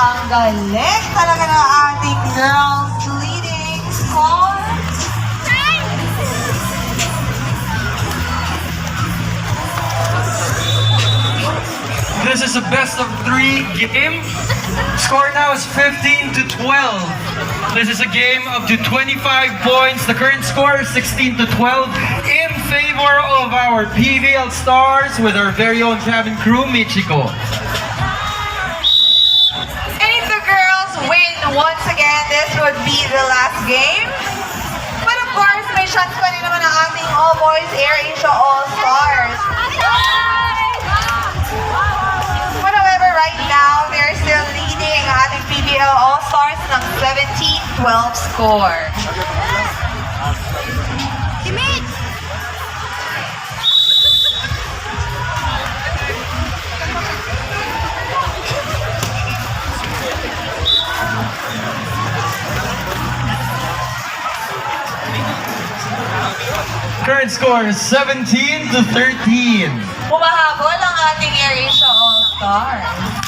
Ang galing talaga ng ating girls leading score. This is a best of three game. Score now is 15 to 12. This is a game up to 25 points. The current score is 16 to 12 in favor of our PVL stars with our very own cabin crew, Michiko. The last game. But of course, may chance pa rin naman ang ating all-boys Air Asia All-Stars. But however, right now, they're still leading ang ating PBL All-Stars ng 17-12 score. Current score is 17 to 13. Humahabol ang ating Air Asia All-Stars.